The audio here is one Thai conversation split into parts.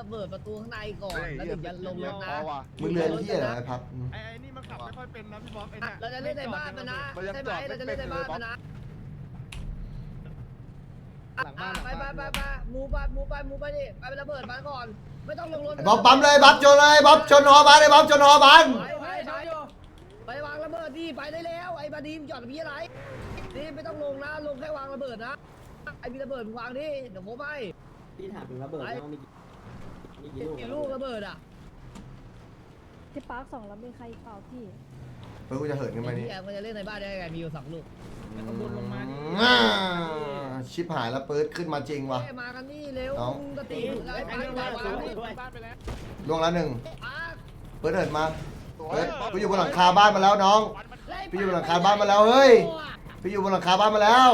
ระเบิดประตูข้างในก่อนแล้วถึงจะลงรถนะมึงเรือนที่อะไรไอ้พับไอ้ไอ้นี่มันขับไม่ค่อยเป็นนะพี่บ๊อบไอ้อะเนี่ยเราจะเล่นในบ้านมันนะมันยังใช่ไหจมอดเราจะไม่เล่เป็นนในเลบ้ายนบ๊อมับนนะหลังบ้านไปไปไปไปมูไปมูไปมูไปดิไประเบิดมันก่อนไม่ต้องลงรถไอ้บ๊อบปั๊มเลยบ๊อบชนเลยบ๊อบชนหอบ้านไอ้บ๊อบชนหอบ้านไปไปไปไปวางระเบิดดิไปได้แล้วไอ้บาดีมจอดพี่อะไรนี่ไม่ต้องลงนะลงแค่วางระเบิดนะไอ้มีระเบิดมึงวางดิเดี๋ยวผมไปพี่ถามถึงระเบิดน้องมีมี กี่ลูกกี่ลูกระเบิดอะที่ปาร์คสองแล้วมีใครอีกเปล่าพี่เฮ้ยกูจะเหินขึ้นมานี่ไอ้มันจะเล่นในบ้านได้ไงมีอยู่สองลูกอ่าชิบหายแล้วเปิดขึ้นมาจริงว่ะเอ้ยมากันนี่เร็วน้องมึงกติมึงไอ้ไปไปวางดิบ้านไปแล้วล่วงละหนึ่งปาร์คเปิดเหินมาเปิดกูอยู่บนหลังคาบ้านมาแล้วน้อง พี่อยู่บนหลังคาบ้านมาแล้วเฮ้ย พี่อยู่บนหลังคาบ้านมาแล้ว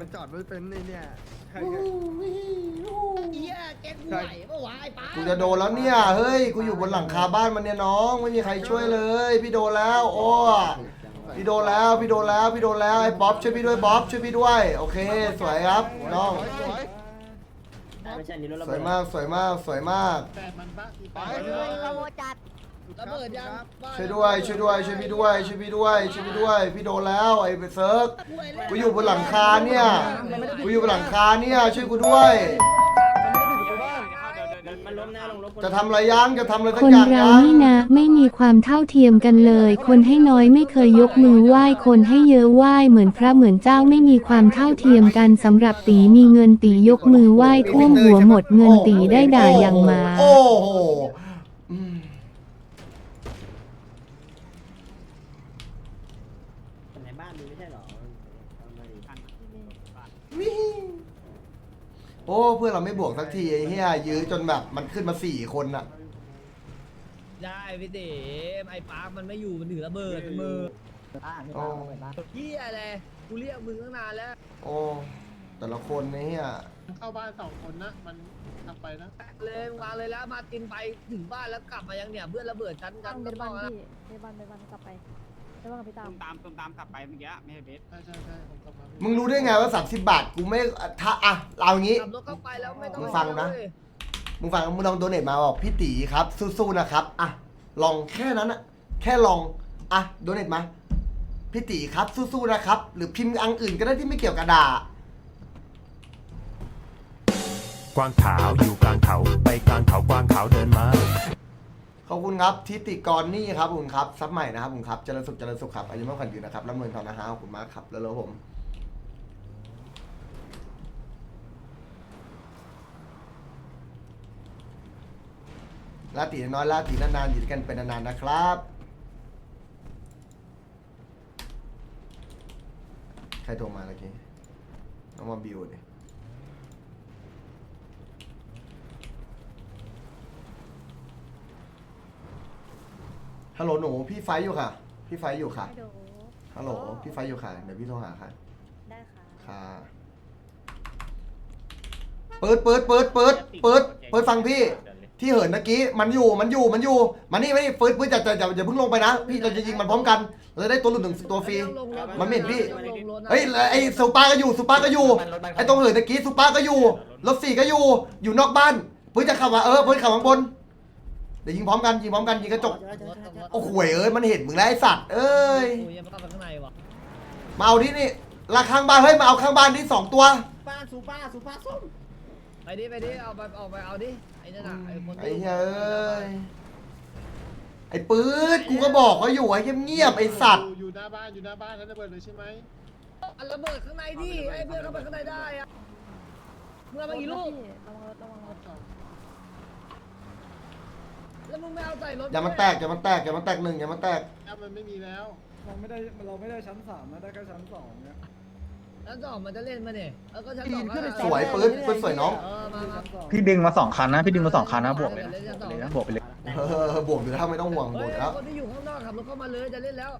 มันจอดไม่เป็นไอ้เนี่ย ใครเหี้ยแกกูไหวปะวะไอ้ปาร์คกูจะโดนแล้วเนี่ย เฮ้ย กูอยู่บนหลังคาบ้านมันเนี่ยน้อง ไม่มีใครช่วยเลย พี่โดนแล้ว โอ้พี่โดนแล้ว พี่โดนแล้ว พี่โดนแล้ว ไอ้บ๊อบช่วยพี่ด้วย บ๊อบช่วยพี่ด้วย โอเค สวยครับน้อง สวยไม่ใช่นี่รถระสเบิวยดมาก สวยมาก สวยมาก แต่มันบ้าไป ขโมยจัด ระเบิดยังช่วยด้วยช่วยด้วยช่วยพี่ด้วยช่วยพี่ด้วยช่วยพี่ด้วย พี่โดนแล้วไอ้เซิร์กกูอยู่บนหลังคาเนี่ยกูอยู่บนหลังคาเนี่ยช่วยกูด้วยมันล้มหน้าลงรถจะทำอะไรยังจะทำอะไรสักคนอย่างเรายังนี่นะไม่มีความเท่าเทียมกันเลย คนให้น้อยไม่เคยยกมือไหว้คนให้เยอะไหว้เหมือนพระเหมือนเจ้าไม่มีความเท่าเทียมกันสำหรับตีมีเงินตียกมือไหว้ท่วมหัวหมดเงินตีได้ด่าอย่างหมา โอ้โหอืม ในบ้านมีไม่ใช่หรอเอามาดิ วิ โอ้เพื่อนเราไม่บวกสักทีไอ้เหี้ยยื้อจนแบบมันขึ้นมาสี่คนอะได้พี่เต๋ไอ้ปาร์คมันไม่อยู่มันถือระเบิดมือโอ้เหี้ยอะไรกูเรียกมึงตั้งนานแล้วโอ้แต่ละคนไอ้เหี้ยเข้าบ้านสองคนนะ มันทำไปนะเลยมาเลยแล้วมาตินไปถึงบ้านแล้วกลับมายังเนี่ยเพื่อนระเบิดชั้นกัตั้นงก็ในต้บ้าอนงแล้วพี่ในบ้านในบ้านกลับไป ในบ้านกับพี่ตามตามตามตามกลับไปเมื่อกี้ไม่ใช่เบสใช่ใช่ใช่ผมกลับมามึงรู้ได้ไงว่า30บาทกูไม่ถ้าอะเอางี้ ขับรถเข้าไปแล้วไม่ต้องมึงฟังนะ มึงฟังมึงลองโดเนทมาบอกพี่ตีครับ สู้ๆนะครับอะลองแค่นั้นอะแค่ลองอะโดเนทมาพี่ตีครับสู้ๆนะครับ หรือพิมพ์อังอื่นก็ได้ที่ไม่เกี่ยวกับด่า กวางขาวอยู่กลางเขาไปกลางเขากวางขาวเดินมา ขอบคุณครับทิติกรนี่ครับคุณครับซับใหม่นะครับคุณครับเจริญสุขเจริญสุขครับอายุมากขวัญยืนนะครับร่ำรวยทองนะฮะขอบคุณมากครับแล้วล้วผมลาตีน้อยลาตีนานๆอยู่กันเป็นนานๆนะครับใครโทรมาเมื่อกี้น้องมาบิวดิ ฮัลโหลหนูพี่ไฟท์อยู่ค่ะ พี่ไฟท์อยู่ค่ะไม่ดูฮัลโหลพี่ไฟท์อยู่ค่ะ เดี๋ยวพี่โทรหาค่ะ ได้ค่ะค่ะ เปิดเปิดเปิดเปิดเปิดเปิดฟังพี่ ที่เหินเมื่อกี้มันอยู่มันอยู่มันอยู่มันนี่ไม่ปืนปืนจะจะจะอย่าเพิ่งลงไปนะ พี่เราจะยิงมันพร้อมกันเราจะได้ตัวหลุดหนึ่งตัวฟรี มันไม่เห็นพี่ เฮ้ยแล้วไอ้สุปาก็อยู่สุปาก็อยู่ไอ้ตรงเหินเมื่อกี้สุปาก็อยู่รถสี่ก็อยู่อยู่นอกบ้านปืนจะขับมาเออปืนขับข้างบน เดี๋ยวยิงพร้อมกันยิงพร้อมกันยิงกระจก โอ้โหเอ้ยมันเห็นมึงแล้วไอ้สัตว์เอ้ย โอ้ยยังไม่เข้าไปข้างในวะมาเอาที่นี่ลากข้างบ้านเฮ้ยมาเอาข้างบ้านนี่สองตัว ป้าสูป้าสูป้าส้มไปดิไปดิเอาไปเอาไปเอาดิไอ้นั่นน่ะไอ้คนไอ้เฮ้ยเอ้ย ไอ้ปืดกูก็บอกเขาอยู่ไอ้เงียบๆไอ้สัตว์ อยู่หน้าบ้านอยู่หน้าบ้านแล้วระเบิดเลยใช่ไหมอันระเบิดข้างในดิไอ้เพื่อนเข้าไปข้างในได้อะมึงเอามากี่ลูกพี่ระวังรถระวังรถ แล้วมึงไม่เอาใส่รถอย่ามันแตกอย่ามันแตกอย่ามันแตกหนึ่งอย่ามันแตกแอปมันไม่มีแล้วเราไม่ได้เราไม่ได้ชั้นสามนะได้แค่ชั้นสองเนี่ยชั้นสองมันจะเล่นมาเนี่ยเออก็ชั้นสองก็สวยปืดปืดสวยน้องเออมามาชั้นสองพี่ดึงมาสองคันนะ พี่ดึงมาสองคันนะบวกเลยนะบวกเลยนะบวกไปเลยเออบวกอยู่แล้วไม่ต้องห่วงบวเฮ้กยอยู่แล้ว คนที่อยู่ข้างนอกขับรถเข้ามาเลยจะเล่นแล้ว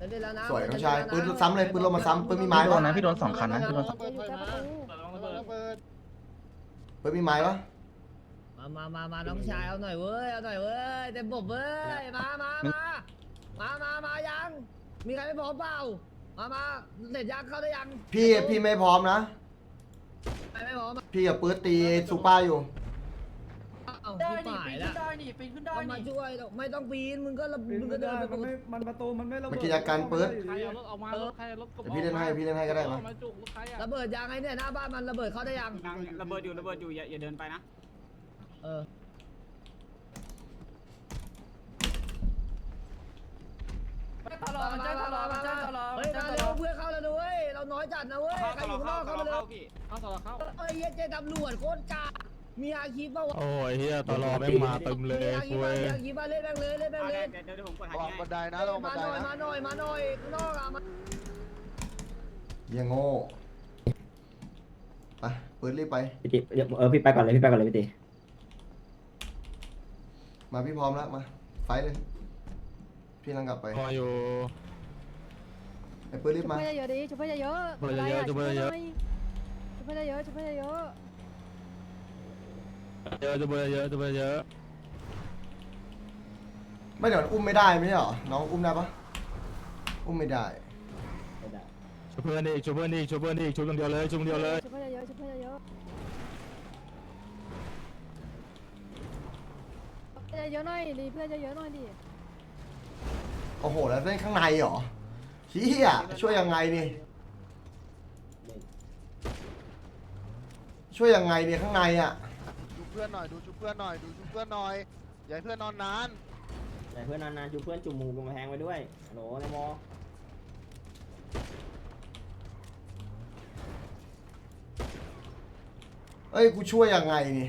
จะเล่นแล้วนะสวยน้องชายปืนซ้ำเลยปืนลงมาซ้ำปืนมีไม้พี่โดปะนนะพี่โดนสองคันนะพี่โดนสองเปิดอยู่ไฟใกล้มาประตูระเบิดระเบิดปืนมีไม้ปะ มามามามาน้องชายเอาหน่อยเว้ย เอาหน่อยเว้ยเต็มบบเว้ย มามามา มามามายัง มีใครไม่พร้อมเปล่า มามาเสร็จยังเข้าได้ยังพี่พี่ไม่พร้อมนะไม่พร้อมพี่กับปื้ดตีซูเปอร์อยู่ได้นีหปีนได้หนีปีนขึ้นได้มาช่วยไม่ต้องปีน มึงก็ระมึงก็เดินไปปกติมันประตูมันไม่ระเบิดมันกิจการเปิด ใครรถออกมารถเอารดพี่เล่นให้พี่เล่นให้ก็ได้มามระระเบิดยังไงเนี่ยหน้าบ้านมันระเบิดเข้าได้ยัง ระเบิดอยู่ระเบิดอยู่อย่าอย่าเดินไปนะ เออ ตลอดมันจ้าตลอดมาตลอดเฮ้ยมาเร็วเพื่อเข้าแล้วนะเว้ย เราน้อยจัดนะเว้ย ใครอยู่ข้างนอกเข้ามาเร็วเข้าสอดเข้าเอ้ยเหี้ยเจ๊ตำรวจโคตรกามีอาคีปะวะโอ้ยเฮียตลอดแม่งมาเต็มเลยมีอยมีอาคีปะเล่นแม่งเลยเล่นแม่งเลย เดี๋ยวผมกดหาลงบันไดนะลงบัมาหน่อยมาหน่อย มาหน่อยข้างนอกอะมายังโง่ไปปืนรีบไปพี่ติเดี๋ยวเออพี่ไปก่อนเลยพี่ไปก่อนเลยพี่ติ มาพี่พร้อมแล้วมาไฟเลย พี่ลังกลับไปพออยู่ ไอ้ปื้ดรีบมา ช่วยเยอะดิช่วยเยอะๆช่วยเยอะๆช่วยเยอะ ช่วยเยอะๆช่วยเยอะเยอะจะเบอร์เยอะจะเบอร์เยอะไม่เดี๋ยวอุ้มไม่ได้ไม่ใช่เหรอ น้องอุ้มได้ปะอุ้มไม่ได้ ช่วยเพื่อนดีช่วยเพื่อนดีช่วยเพื่อนดีช่วยคนเดียวเลยช่วยคนเดียวเลยช่วยเยอะๆช่วยเยอะ เยอะหน่อยดีเพื่อนเยอะๆหน่อยดิโอ้โห แล้วเล่นข้างในเหรอเฮียช่วยยังไงนี่ ช่วยยังไงเนี่ยข้างในอะ ดูเพื่อนหน่อยดูชุบเพื่อนหน่อยดูชุบเพื่อนหน่อยอย่าให้เพื่อนนอนนานใส่เพื่อนนอนนานๆจูเพื่อนจุ่มหมูกับแพงไว้ด้วยโหลนายโมเอ้ย กูช่วยยังไงนี่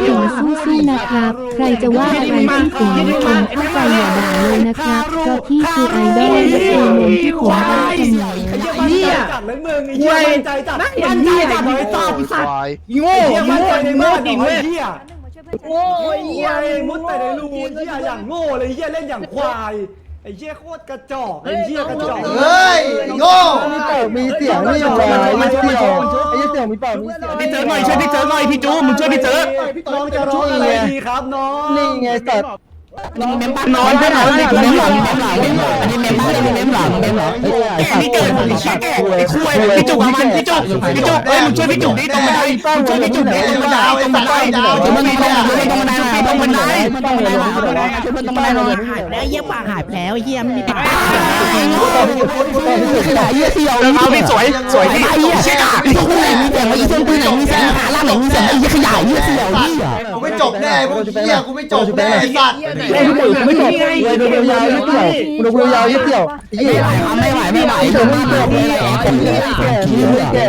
พี่ตีสู้ๆนะครับ ใครจะว่าอะไรพี่ตีผมเข้าใจอย่าด่าเลยนะครับเพราะพี่คือไอดอลและเอเลนที่ผมรักเสมอเหี้ยจัดเลยมึงไอ้เหี้ยมั่นใจจัดมั่นใจจัดเลยตอบสัตว์ควายโง่เหี้ยมั่นใจในโง่จริงเว้ยเหี้ยแป๊บนึงมาช่วยเพื่อนโง่ไอ้เหี้ยมุดแต่ในรูเหี้ยอย่างโง่เลยเหี้ยเล่นอย่างควาย ไอ้เหี้ยโคตรกระจอกไอ้เหี้ยกระจอก เฮ้ยโง่มีเต่ามีเสียงมีอยู่ไงมีเสียงไอ้เสียงมีเต่ามีเสียงพี่เจอหน่อยช่วยพี่เจอหน่อยพี่จูมึงช่วยพี่เจอน้องจะร้องอะไรดีครับน้องนี่ไงสัตว์ มีเมมบ้านนอนเพื่อนหน่อยมีเมมหลังเมมหลังอันนี้เมมบ้านอันนี้เมมหลังเมมหลังไอ้นี่เกิดไอ้เชี่ยแก่ไอ้คุยพี่จุกมันพี่จุกพี่จุกเอ้ยมึงช่วยพี่จุกดิตรงบันไดมึงช่วยพี่จุกดิตรงบันไดตรงบันไดตรงบันไดตรงบันไดตรงบันไดตรงบันไดตรงบันไดช่วยเพื่อนตรงบันไดหน่อยหายแล้วเยี่ยปากหายแล้วเยี่ยไม่มีปากขยะเยี่ยเสี่ยวเอาพี่สวยสวยพี่เยี่ยเชี่ยไอ้คุยมีเสียงไอ้เส้นปืนไหนมีเสียงขาล่างไหนมีเสียงไอ้เยี่ยขยะเยี่ยเสี่ยวเยี่ยกูไม่จ บแน่พวกเหี้ยกูไม่จบแน่ไอ้สัตว์ไอ้พี่ตุ๋ยไม่จบเลยดูยาวยี่เกี่ยวดูดูยาวยี่เกี่ยวยี่ไม่ไหวไม่ไหวเดี๋ยวไม่เกี่ยวไม่ไหวแก่แก่ไม่แก่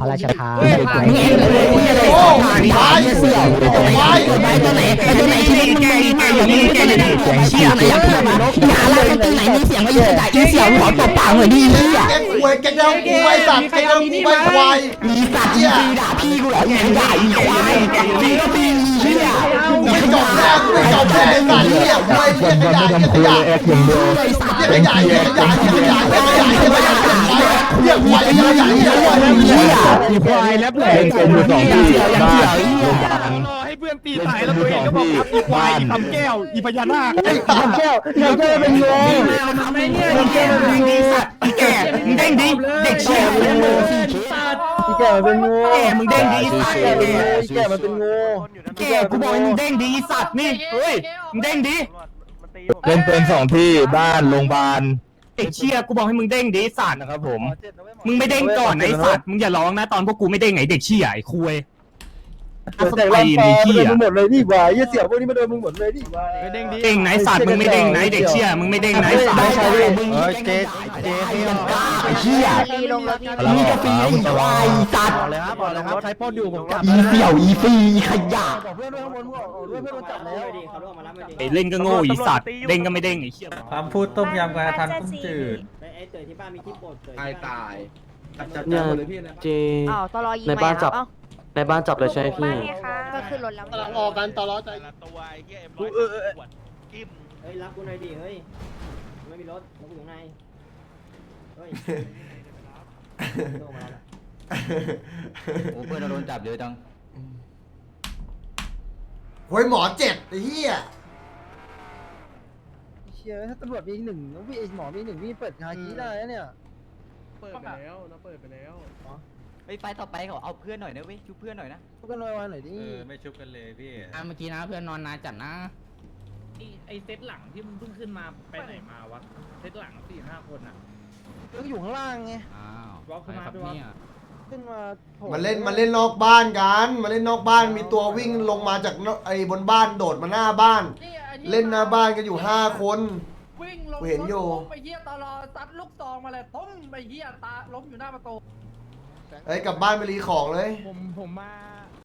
พระราชทานมึงเองเลยยี่อะไรโง่นี่ตายยี่เสี่ยวตายตัวไหนตัวไหนตัวไหนที่แก่แก่อย่างนี้แก่อย่างนี้เชี่ยไหนยังเพื่อนมาอย่าละตัวไหนมีเสียงว่ายี่กระดาษยี่เสี่ยวขอตบปากหน่อยดิเฮียแกควยแกเดากูไอ้สัตว์แกเดากูไม่ควายมีสัตว์ที่ด่าพี่กูเหรอไงด่าอีควายพี่ก็พี่เฮียกู ไม่จบแล้วไม่จบแล้วไอ้เหี้ยไอ้เหี้ยขยะขยะไอ้เหี้ยขยะขยะขยะขยะขยะขยะ เหี้ยควายเหี้ยขยะเหี้ยควายเฮียอีควายแล้วเลยเป็นมือสองที่เสียวยังเสียวให้เพื่อนตีตายแล้วตัวเองก็บอกครับอีควายอีคำแก้วอีพญานาคทำแก้วทำแก้วเป็นงูทำแก้วเป็นงูอีแก่มึงเด้งดิเด็กเชี่ยอีแก่เป็นงูแก่มึงเด้งดิสัตว์แก่เป็นงูแก่มันเป็นงูแก่กูบอกให้มึงเด้งดิสัตว์นี่เฮ้ยมึงเด้งดิเล่นเป็นสองที่บ้านโรงพยาบาล เด็กเชี่ยกูบอกให้มึงเด้งดิสัตว์นะครับผม มึงไม่เด้งก่อนไอ้สัตว์มึงอย่าร้องนะตอนพวกกูไม่เด้งไอ้เด็กเชี่ยไอ้คุย สไปนไอ้เหี้ยหมดเลยนี่หว่าเหี้ยเสี่ยวพวกนี้มาโดนมึงหมดเลยนี่หว่าเด้งดีเด้งไหนสัตว์มึงไม่เด้งไหนเด็กเชี่ยมึงไม่เด้งไหนสัตว์ไม่ใช่พี่มึงเออเจ๊เจ๊ให้มันกล้าไอ้เชี่ยลงรถมึงกาแฟไอ้ควายสัตว์บอกเลยครับบอกเลยครับใช้ป้อนอยู่ผมจับอีเสี่ยวอีฟรีอีขยะบอกเพื่อนด้วยข้างบนบอกด้วยเพื่อนโดนจับแล้วดิเขาล่วงมาแล้วมาดิไอ้เล่นก็โง่อีสัตว์เด้งก็ไม่เด้งไอ้เชี่ยคำพูดต้มยำกระทันต้มจืดไอ้เตยที่บ้านมีที่โปรดเตยไอ้ตายเนี่ยเจอ้าวตลอยิงในบ้านจับ ในบ้านจับเลยใช่ไหมพี่ ก็ขึ้นรถแล้วออกกันตลอดใจเฮ้ยรับกูหน่อยดิเฮ้ยไม่มีรถรถกูอยู่ไหนเฮ้ยโดนมาแล้วโอ้เพื่อนเราโดนจับเยอะจังโว้ยหมอเจ็ดไอ้เหี้ยเชียร์ถ้าตำรวจมีหนึ่งพี่หมอมีหนึ่งพี่เปิดงานนี้ได้เนี่ย เปิดไปแล้วเราเปิดไปแล้ว ไปไฟต่อไปเขาเอาเพื่อนหน่อยนะเว้ยชุบเพื่อนหน่อยนะพวกกันไวๆหน่อยดิไม่ชุบกันเลยพี่อะเมื่อกี้นะเพื่อนนอนนานจัดนะไอเซตหลังที่มึงเพิ่งขึ้นมาไปไหนมาวะ เซตหลังสี่ห้าคนอะ ก็อยู่ข้างล่างไง อ้าววอล์กขึ้นมาด้วยวะขึ้นมาโผมันเล่นมันเล่นนอกบ้านกันมาเล่นนอกบ้านมีตัววิ่งลงมาจากนอกไอ้บนบ้านโดดมาหน้าบ้าน เล่นหน้าบ้านกันอยู่ห้าคน วิ่งลงกูเห็นอยู่ รถล้มไปเหี้ยตลอดซัดลูกซองมาเลยต้มไปเหี้ยตาล้มอยู่หน้าประตู ไอ้ยกลับบ้านไปรีของเลย ผมผมมา